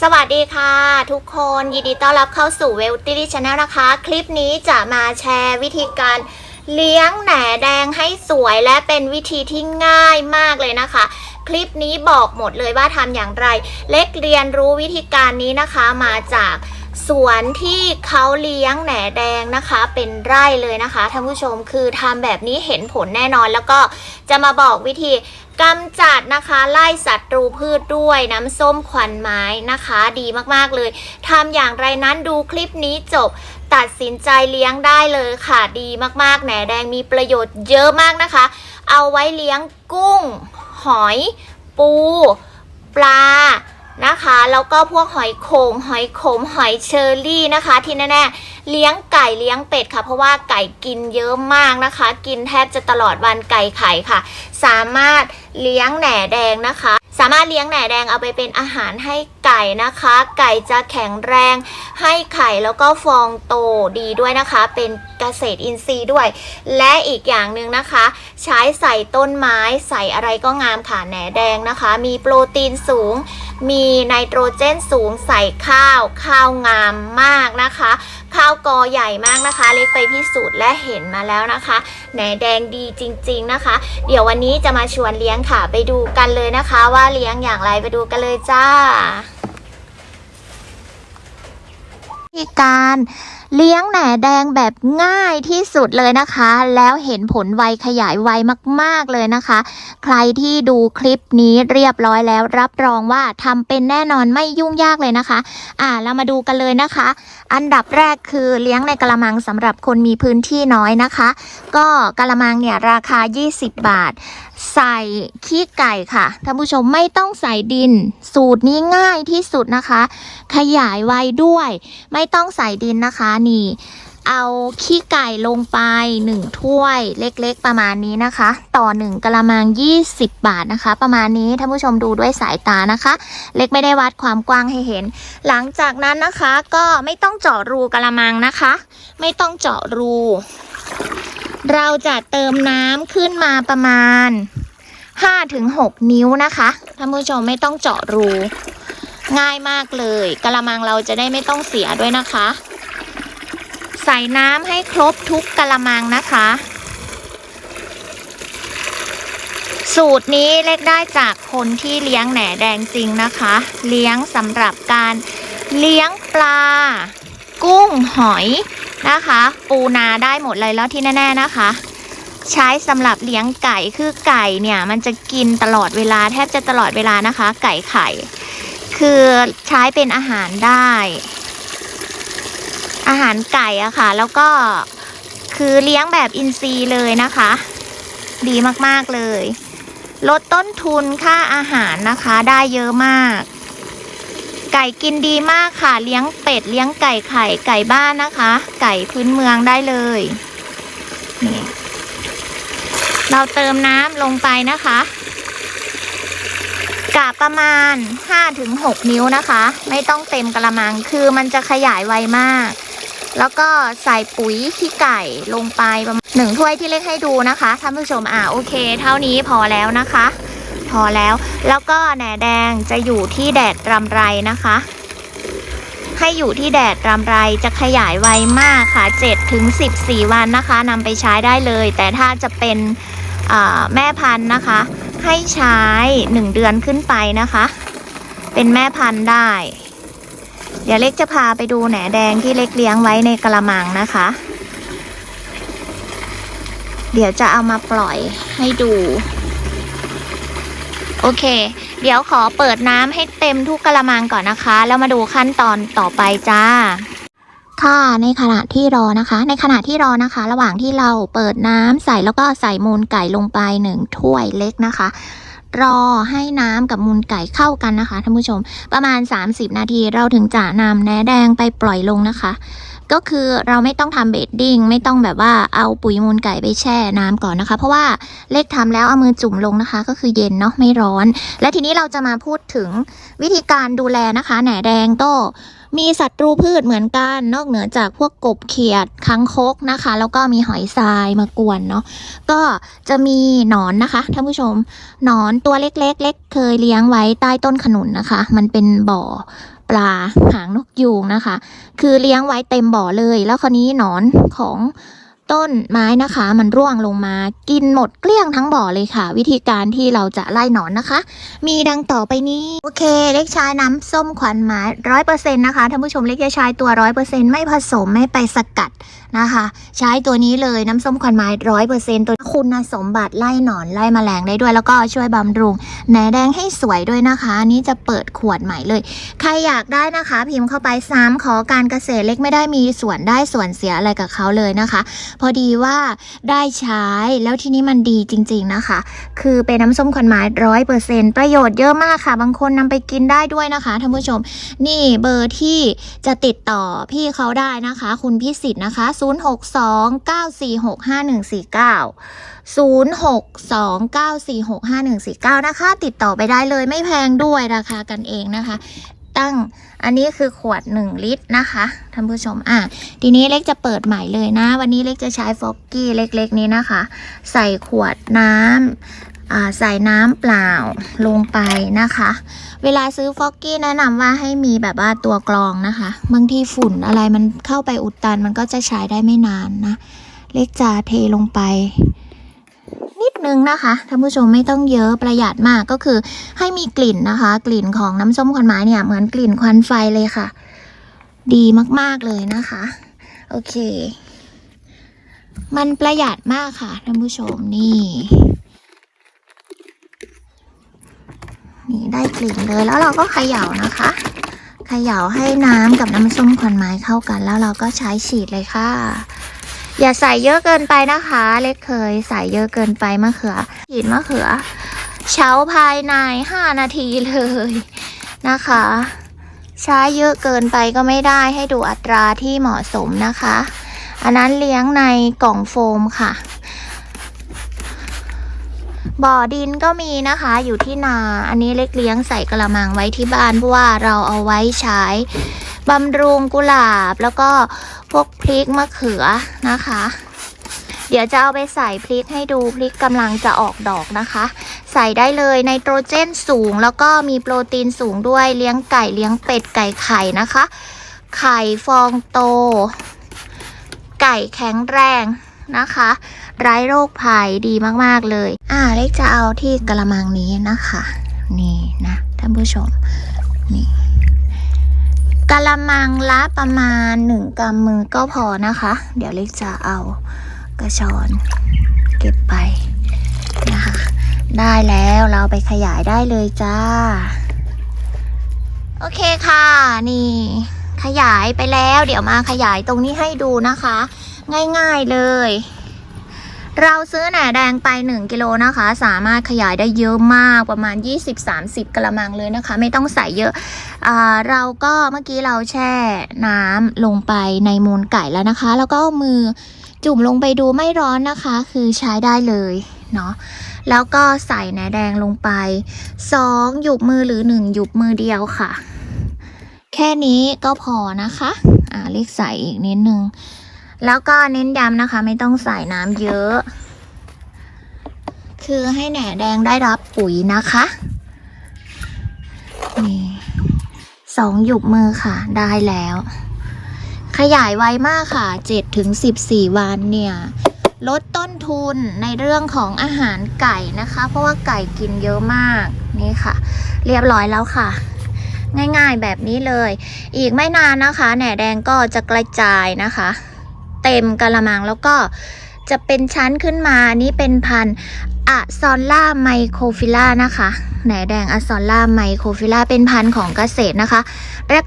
สวัสดีค่ะ ทุกคนยินดีต้อนรับเข้าสู่เวลตี้ชาแนลนะคะ คลิปนี้จะมาแชร์วิธีการเลี้ยงแหน่แดงให้สวยและเป็นวิธีที่ง่ายมากเลยนะคะ คลิปนี้บอกหมดเลยว่าทำอย่างไร เล็กเรียนรู้วิธีการนี้นะคะมาจาก สวนที่เขาเลี้ยงแหน่แดงนะคะ เป็นไร่เลยนะคะท่านผู้ชมคือทำแบบนี้เห็นผลแน่นอนแล้วก็จะมาบอกวิธีกำจัดนะคะไล่ศัตรูพืชด้วยน้ำส้มควันไม้นะคะ ดีมากๆเลยทำอย่างไรนั้นดูคลิปนี้จบตัดสินใจเลี้ยงได้เลยค่ะดีมากๆ แหนแดงมีประโยชน์เยอะมากนะคะ เอาไว้เลี้ยงกุ้ง หอย ปู ปลา นะคะ แล้วก็พวกหอยโขงหอยขมหอยเชอรี่นะคะ ที่แน่ๆเลี้ยงไก่เลี้ยงเป็ดค่ะ เพราะว่าไก่กินเยอะมากนะคะ กินแทบจะตลอดวันไก่ไข่ค่ะ สามารถเลี้ยงแหน่แดงนะคะ สามารถเลี้ยงแหน่แดงเอาไปเป็นอาหารให้ไก่นะคะ ไก่จะแข็งแรงให้ไข่แล้วก็ฟองโตดีด้วยนะคะ เป็นเกษตรอินทรีย์ด้วย และอีกอย่างหนึ่งนะคะ ใช้ใส่ต้นไม้ใส่อะไรก็งามค่ะแหน่แดงนะคะ มีโปรตีนสูง มีไนโตรเจนสูงใส่ข้าว ข้าวงามมากนะคะ ข้าวกอใหญ่มากนะคะ เล็กไปพิสูจน์และเห็นมาแล้วนะคะแหนแดงดีจริง ๆนะคะ เดี๋ยววันนี้จะมาชวนเลี้ยงค่ะไปดูกันเลยนะคะ ว่าเลี้ยงอย่างไรไปดูกันเลยจ้าวิธีการ เลี้ยงแหน่แดงแบบง่ายที่สุดเลยนะคะ แล้วเห็นผลไวขยายไวมาก ๆเลยนะคะ ใครที่ดูคลิปนี้เรียบร้อยแล้วรับรองว่าทำเป็นแน่นอนไม่ยุ่งยากเลยนะคะ อ่าเรามาดูกันเลยนะคะ อันดับแรกคือเลี้ยงในกระมังสำหรับคนมีพื้นที่น้อยนะคะ ก็กระมังเนี่ยราคา 20 บาท ใส่ขี้ไก่ค่ะท่านผู้ชมไม่ต้องใส่ดิน สูตรนี้ง่ายที่สุดนะคะ ขยายไว้ด้วย ไม่ต้องใส่ดินนะคะนี่ เอาขี้ไก่ลงไปหนึ่งถ้วยเล็กๆประมาณนี้นะคะ ต่อหนึ่งกระมัง 20 บาทนะคะ ประมาณนี้ท่านผู้ชมดูด้วยสายตานะคะ เล็กไม่ได้วัดความกว้างให้เห็น หลังจากนั้นนะคะก็ไม่ต้องเจาะรูกระมังนะคะ ไม่ต้องเจาะรู เราจะเติมน้ำขึ้นมาประมาณ 5-6 นิ้วนะคะท่านผู้ชมไม่ต้องเจาะรูง่ายมากเลยกระมังเราจะได้ไม่ต้องเสียด้วยนะคะ ใส่น้ำให้ครบทุกกระมังนะคะ สูตรนี้เล็กได้จากคนที่เลี้ยงแหน่แดงจริงนะคะ เลี้ยงสำหรับการเลี้ยงปลา กุ้งหอย นะคะ ปูนาได้หมดเลยแล้วที่แน่ ๆนะคะ ใช้สำหรับเลี้ยงไก่คือไก่เนี่ยมันจะกินตลอดเวลาแทบจะตลอดเวลานะคะ ไก่ไข่ คือใช้เป็นอาหารได้ อาหารไก่อะค่ะ แล้วก็คือเลี้ยงแบบอินทรีย์เลยนะคะ ดีมากๆเลย ลดต้นทุนค่าอาหารนะคะได้เยอะมาก ไก่กินดีมากค่ะ เลี้ยงเป็ด เลี้ยงไก่ไข่ ไก่บ้านนะคะ ไก่พื้นเมืองได้เลยนี่เราเติมน้ำลงไปนะคะกะประมาณ 5-6 นิ้วนะคะ ไม่ต้องเต็มกระมังคือมันจะขยายไวมาก แล้วก็ใส่ปุ๋ยขี้ไก่ลงไปประมาณหนึ่งถ้วยที่เล็กให้ดูนะคะท่านผู้ชมอ่าโอเค เท่านี้พอแล้วนะคะ พอแล้ว แล้วก็แหนแดงจะอยู่ที่แดดรำไรนะคะ ให้อยู่ที่แดดรำไรจะขยายไวมากค่ะ7ถึง14 วันนะคะนำไปใช้ได้เลย แต่ถ้าจะเป็นแม่พันธุ์นะคะ ให้ใช้ 1 เดือนขึ้นไปนะคะ เป็นแม่พันธุ์ได้ เดี๋ยวเล็กจะพาไปดูแหนแดงที่เล็กเลี้ยงไว้ในกระมังนะคะ เดี๋ยวจะเอามาปล่อยให้ดู โอเค เดี๋ยวขอเปิดน้ำให้เต็มทุกกระมังก่อนนะคะ แล้วมาดูขั้นตอนต่อไปจ้า ค่ะในขณะที่รอนะคะ ในขณะที่รอนะคะ ระหว่างที่เราเปิดน้ำใส่แล้วก็ใส่มูลไก่ลงไปหนึ่งถ้วยเล็กนะคะรอให้น้ำกับมูลไก่เข้ากันนะคะท่านผู้ชม ประมาณ 30 นาทีเราถึงจะนำแหนแดงไปปล่อยลงนะคะ ก็คือเราไม่ต้องทำเบดดิ้งไม่ต้องแบบว่าเอาปุ๋ยมูลไก่ไปแช่น้ำก่อนนะคะ เพราะว่าเล็กทำแล้วเอามือจุ่มลงนะคะ ก็คือเย็นเนาะไม่ร้อน และทีนี้เราจะมาพูดถึงวิธีการดูแลนะคะ แหนแดงก็มีศัตรูพืชเหมือนกัน นอกเหนือจากพวกกบเขียดคังคกนะคะ แล้วก็มีหอยทรายมากวนเนาะก็จะมีหนอนนะคะท่านผู้ชมหนอนตัวเล็กๆเล็กเคยเลี้ยงไว้ใต้ต้นขนุนนะคะ มันเป็นบ่อ ปลาหางนกยูงนะคะ คือเลี้ยงไว้เต็มบ่อเลย แล้วคราวนี้หนอนของต้นไม้นะคะ มันร่วงลงมากินหมดเกลี้ยงทั้งบ่อเลยค่ะ วิธีการที่เราจะไล่หนอนนะคะ มีดังต่อไปนี้ โอเค เล็กชายน้ำส้มขวัญหมาร้อยเปอร์เซ็นต์นะคะท่านผู้ชมเล็กชายตัวร้อยเปอร์เซ็นต์ไม่ผสมไม่ไปสกัดนะคะ ใช้ตัวนี้เลยน้ำส้มขวัญไม้ร้อยเปอร์เซ็นต์ตัวคุณสมบัติไล่หนอนไล่แมลงได้ด้วย แล้วก็ช่วยบำรุงแหนแดงให้สวยด้วยนะคะอันนี้จะเปิดขวดใหม่เลย ใครอยากได้นะคะ พิมพ์เข้าไปซ้ำขอการเกษตรเล็กไม่ได้มีส่วนได้ส่วนเสียอะไรกับเขาเลยนะคะ พอดีว่าได้ใช้แล้วที่นี้มันดีจริง ๆนะคะ คือเป็นน้ำส้มขวัญไม้ร้อยเปอร์เซ็นประโยชน์เยอะมากค่ะ บางคนนำไปกินได้ด้วยนะคะท่านผู้ชม นี่เบอร์ที่จะติดต่อพี่เขาได้นะคะ คุณพิสิทธิ์นะคะ062-946-5149 062-946-5149 นะคะ ติดต่อไปได้เลยไม่แพงด้วยราคากันเองนะคะ ตั้งอันนี้คือขวด 1 ลิตรนะคะท่านผู้ชมอะทีนี้เล็กจะเปิดใหม่เลยนะ วันนี้เล็กจะใช้ฟอกกี้เล็กๆนี้นะคะ ใส่ขวดน้ำ ใส่น้ำเปล่าลงไปนะคะ เวลาซื้อฟอกกี้แนะนำว่าให้มีแบบว่าตัวกรองนะคะบางทีฝุ่นอะไรมันเข้าไปอุดตันมันก็จะใช้ได้ไม่นานนะ เล็กจะเทลงไป นิดนึงนะคะท่านผู้ชมไม่ต้องเยอะประหยัดมากก็คือให้มีกลิ่นนะคะ กลิ่นของน้ำส้มควันไม้เนี่ยเหมือนกลิ่นควันไฟเลยค่ะ ดีมากๆเลยนะคะ โอเค มันประหยัดมากค่ะท่านผู้ชมนี่ นี่ได้กลิ่นเลยแล้วเราก็เขย่านะคะเขย่าให้น้ำกับน้ำส้มควันไม้เข้ากัน แล้วเราก็ใช้ฉีดเลยค่ะ อย่าใส่เยอะเกินไปนะคะ เล็กเคยใส่เยอะเกินไปมะเขือฉีดมะเขือเช้าภายใน 5 นาทีเลยนะคะใช้เยอะเกินไปก็ไม่ได้ให้ดูอัตราที่เหมาะสมนะคะ อันนั้นเลี้ยงในกล่องโฟมค่ะ บ่อดินก็มีนะคะอยู่ที่นา อันนี้เล็กเลี้ยงใส่กระมังไว้ที่บ้านเพราะว่าเราเอาไว้ใช้บำรุงกุหลาบแล้วก็พวกพริกมะเขือนะคะ เดี๋ยวจะเอาไปใส่พริกให้ดูพริกกำลังจะออกดอกนะคะ ใส่ได้เลยไนโตรเจนสูง แล้วก็มีโปรตีนสูงด้วยเลี้ยงไก่เลี้ยงเป็ดไก่ไข่นะคะ ไข่ฟองโต ไก่แข็งแรงนะคะ ไร้โรคภัยดีมากๆเลย อ่าเล็กจะเอาที่กระมังนี้นะคะ นี่นะท่านผู้ชม นี่กระมังละประมาณหนึ่งกำมือก็พอนะคะ เดี๋ยวเล็กจะเอากระชอนเก็บไปนะคะได้แล้วเราไปขยายได้เลยจ้า โอเคค่ะ นี่ ขยายไปแล้ว เดี๋ยวมาขยายตรงนี้ให้ดูนะคะ ง่ายๆเลย เราซื้อแหน่แดงไป 1 กิโลนะคะ สามารถขยายได้เยอะมากประมาณ 20-30 กระมังเลยนะคะ ไม่ต้องใส่เยอะอ่าเราก็เมื่อกี้เราแช่น้ำลงไปในมูลไก่แล้วนะคะ แล้วก็มือจุ่มลงไปดูไม่ร้อนนะคะ คือใช้ได้เลยเนาะแล้วก็ใส่แหนแดงลงไป 2 หยุบมือหรือ 1 หยุบมือเดียวค่ะ แค่นี้ก็พอนะคะ อ่าเล็กใส่อีกนิดนึง แล้วก็เน้นย้ำนะคะ ไม่ต้องใส่น้ำเยอะ คือให้แหน่แดงได้รับปุ๋ยนะคะนี่สองหยุบมือค่ะ ได้แล้ว ขยายไวมากค่ะ7ถึง14วันเนี่ย ลดต้นทุนในเรื่องของอาหารไก่นะคะ เพราะว่าไก่กินเยอะมากนี่ค่ะ เรียบร้อยแล้วค่ะง่ายๆแบบนี้เลย อีกไม่นานนะคะ แหน่แดงก็จะกระจายนะคะ เต็มกระมังแล้วก็จะเป็นชั้นขึ้นมานี่เป็นพันอะซอนล่าไมโครฟิล่านะคะแหนแดงอะซอนล่าไมโครฟิล่าเป็นพันธุ์ของเกษตรนะคะ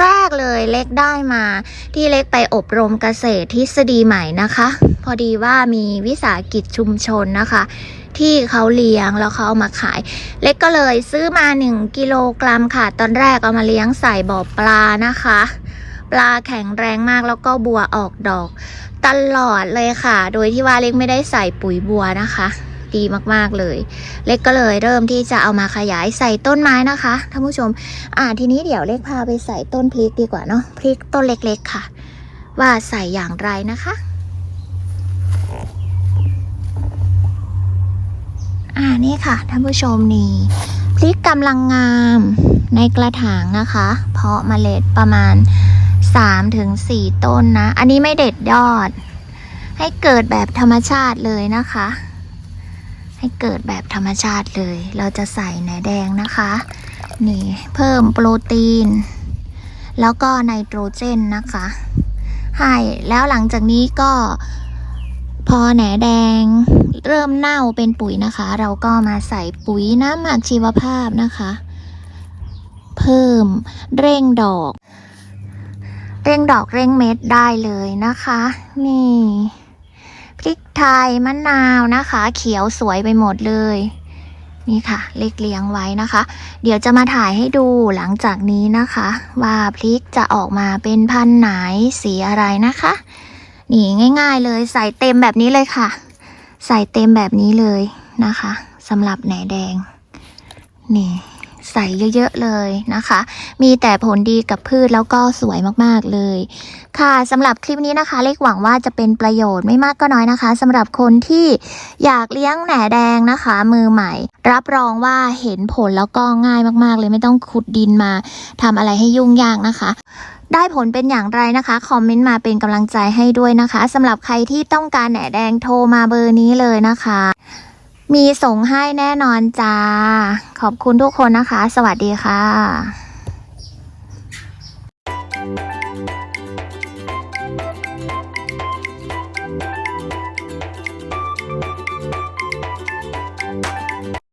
แรก ๆ เลยเล็กได้มาที่เล็กไปอบรมเกษตรทฤษฎีใหม่นะคะ พอดีว่ามีวิสาหกิจชุมชนนะคะ ที่เขาเลี้ยงแล้วเขาเอามาขาย เล็กก็เลยซื้อมา 1 กิโลกรัมค่ะ ตอนแรกเอามาเลี้ยงใส่บ่อปลานะคะ ปลาแข็งแรงมากแล้วก็บัวออกดอก ตลอดเลยค่ะ โดยที่ว่าเล็กไม่ได้ใส่ปุ๋ยบัวนะคะ ดีมากๆเลย เล็กก็เลยเริ่มที่จะเอามาขยายใส่ต้นไม้นะคะท่านผู้ชม อ่าทีนี้เดี๋ยวเล็กพาไปใส่ต้นพริกดีกว่าเนาะพริกต้นเล็กๆค่ะ ว่าใส่อย่างไรนะคะอ่านี่ค่ะท่านผู้ชมนี่พริกกำลังงามในกระถางนะคะ เพาะเมล็ดประมาณ 3-4ถึง4ต้นนะ อันนี้ไม่เด็ดยอด ให้เกิดแบบธรรมชาติเลยนะคะ ให้เกิดแบบธรรมชาติเลย เราจะใส่แหนแดงนะคะ นี่เพิ่มโปรตีน แล้วก็ไนโตรเจนนะคะให้แล้วหลังจากนี้ก็พอแหนแดงเริ่มเน่าเป็นปุ๋ยนะคะ เราก็มาใส่ปุ๋ยน้ำหมักชีวภาพนะคะ เพิ่มเร่งดอก เร่งดอกเร่งเม็ดได้เลยนะคะ นี่พริกไทยมะนาวนะคะ เขียวสวยไปหมดเลยนี่ค่ะ เล็กเลี้ยงไว้นะคะ เดี๋ยวจะมาถ่ายให้ดูหลังจากนี้นะคะ ว่าพริกจะออกมาเป็นพันธุ์ไหนสีอะไรนะคะ นี่ง่าย ๆ เลยใส่เต็มแบบนี้เลยค่ะ ใส่เต็มแบบนี้เลยนะคะสำหรับแหนแดงนี่ ใส่เยอะๆเลยนะคะ มีแต่ผลดีกับพืชแล้วก็สวยมากๆเลย ค่ะสำหรับคลิปนี้นะคะ เล็กหวังว่าจะเป็นประโยชน์ไม่มากก็น้อยนะคะสำหรับคนที่อยากเลี้ยงแหนแดงนะคะ มือใหม่ รับรองว่าเห็นผลแล้วก็ง่ายมากๆ เลยไม่ต้องขุดดินมาทำอะไรให้ยุ่งยากนะคะได้ผลเป็นอย่างไรนะคะ คอมเมนต์มาเป็นกำลังใจให้ด้วยนะคะสำหรับใครที่ต้องการแหนแดงโทรมาเบอร์นี้เลยนะคะ มีส่งให้แน่นอนจ้า ขอบคุณทุกคนนะคะ สวัสดีค่ะ